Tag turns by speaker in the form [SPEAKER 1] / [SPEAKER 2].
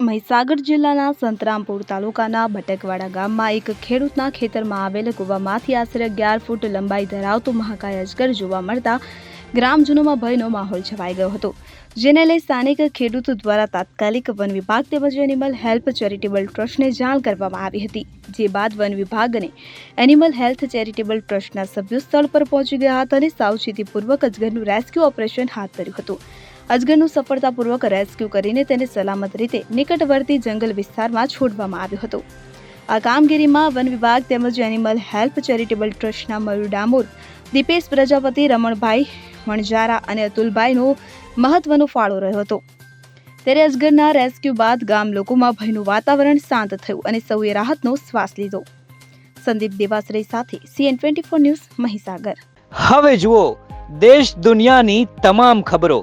[SPEAKER 1] મહીસાગર જિલ્લાના સંતરામપુર તાલુકાના ભટકવાડા ગામમાં એક ખેડૂતના ખેતરમાં આવેલ કૂવામાંથી આશરે અગિયાર ફૂટ લંબાઈ ધરાવતો મહાકાય અજગર જોવા મળતા ગ્રામજનોમાં ભયનો માહોલ છવાઈ ગયો હતો. જેને લઈ સ્થાનિક ખેડૂત દ્વારા તાત્કાલિક વન વિભાગ તેમજ એનિમલ હેલ્પ ચેરિટેબલ ટ્રસ્ટને જાણ કરવામાં આવી હતી, જે બાદ વન વિભાગ અને એનિમલ હેલ્થ ચેરિટેબલ ટ્રસ્ટના સભ્યો સ્થળ પર પહોંચી ગયા હતા અને સાવચેતીપૂર્વક અજગરનું રેસ્ક્યુ ઓપરેશન હાથ ધર્યું હતું. અજગરનું સફળતાપૂર્વક રેસ્ક્યુ કરીને તેને સલામત રીતે નિકટવર્તી જંગલ વિસ્તારમાં છોડવામાં આવ્યો હતો. આ કામગીરીમાં વન વિભાગ તેમજ એનિમલ હેલ્પ ચેરિટેબલ ટ્રસ્ટના મયુર ડામોર દીપેશ પ્રજાપતિ, રમણભાઈ વણજારા અને અતુલભાઈનો મહત્વનો ફાળો રહ્યો હતો. ત્યારે અજગરના રેસ્ક્યુ બાદ ગામ લોકોમાં ભયનું વાતાવરણ શાંત થયું અને સૌએ રાહતનો શ્વાસ લીધો. સંદીપ દેવાશ્રય સાથે CN twenty four news Mahisagar.
[SPEAKER 2] હવે જુઓ, દેશ દુનિયાની તમામ ખબરો.